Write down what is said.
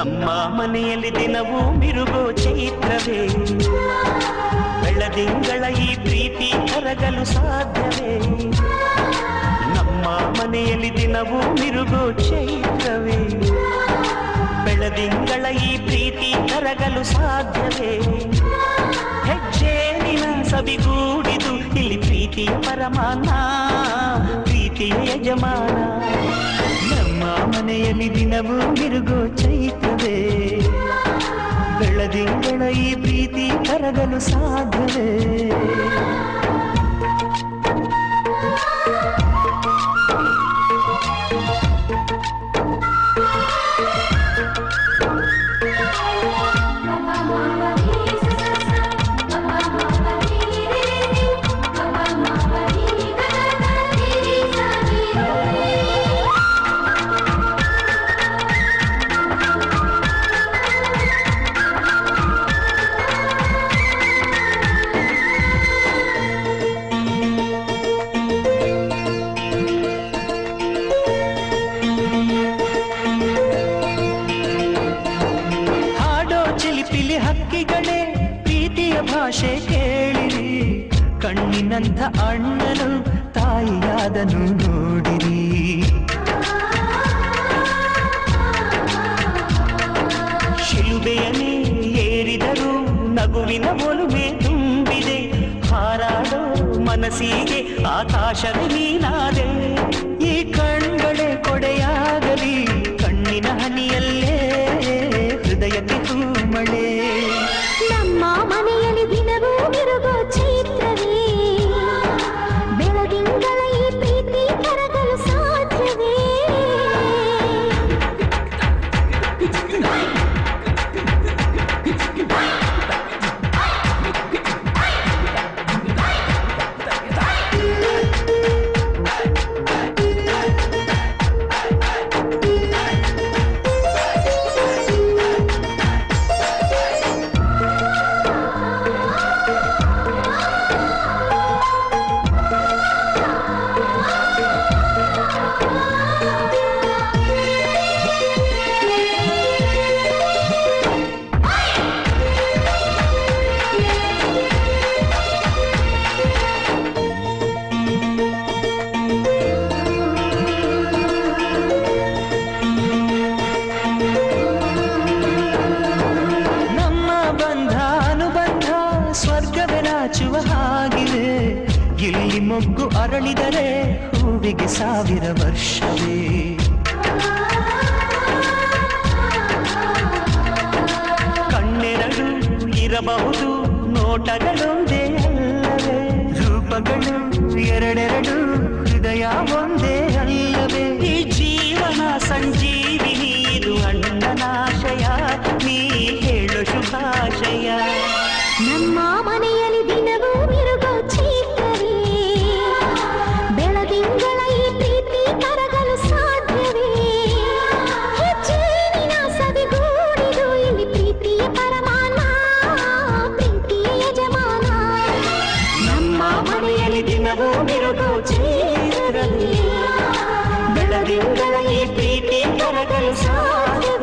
ಮನೆಯಲ್ಲಿ ದಿನವೂ ಮಿರುಗೋ ಚೈತ್ರವೇ. ಬೆಳದಿಂಗಳ ಈ ಪ್ರೀತಿ ಕರಗಲು ಸಾಧ್ಯವೇ. ನಮ್ಮ ಮನೆಯಲ್ಲಿ ದಿನವೂ ಮಿರುಗೋ ಚೈತ್ರವೇ. ಬೆಳದಿಂಗಳ ಈ ಪ್ರೀತಿ ಕರಗಲು ಸಾಧ್ಯವೇ. ಹೆಜ್ಜೇನಿನ ಸವಿಗೂಡಿದು ಇಲ್ಲಿ ಪ್ರೀತಿಯ ಪರಮಾನ ಪ್ರೀತಿಯ ಯಜಮಾನ. ನಮ್ಮ ಮನೆಯಲ್ಲಿ ದಿನವೂ ಮಿರುಗೋ ಚೈತ್ರವೇ ಬೆಳದಿಂಗಳ ಈ ಪ್ರೀತಿ ಕರಗಲು ಸಾಧ್ಯವೇ? ಚಿಲಿಪಿಲಿ ಹಕ್ಕಿಗಳೇ, ಪ್ರೀತಿಯ ಭಾಷೆ ಕೇಳಿರಿ. ಕಣ್ಣಿನಂಥ ಅಣ್ಣನು, ತಾಯಿಯಾದನು ನೋಡಿರಿ. ಶಿಲುಬೆಯನೇ ಏರಿದರು ನಗುವಿನ ಒಲುಮೆ ತುಂಬಿದೆ. ಹಾರಾಡೋ ಮನಸ್ಸಿಗೆ ಆಕಾಶದ ನೀನಾದೆ. ಈ ಕಣ್ಗಳೇ ಕೊಡೆಯಾಗಲಿ ಅರಳಿದರೆ ಹೂವಿಗೆ ಸಾವಿರ ವರ್ಷವೇ. ಕಣ್ಣೆರಡು ಇರಬಹುದು ನೋಟಗಳೊಂದೇ ರೂಪಗಳು ಎರಡೆರಡು ಹೃದಯ ಒಂದೇ. ದಿನವೂ ಮಿರುಗೋ ಚೈತ್ರವೇ ಬೆಳದಿಂಗಳ ಈ ಪ್ರೀತಿ ಕರಗಲು ಸಾಧ್ಯವೇ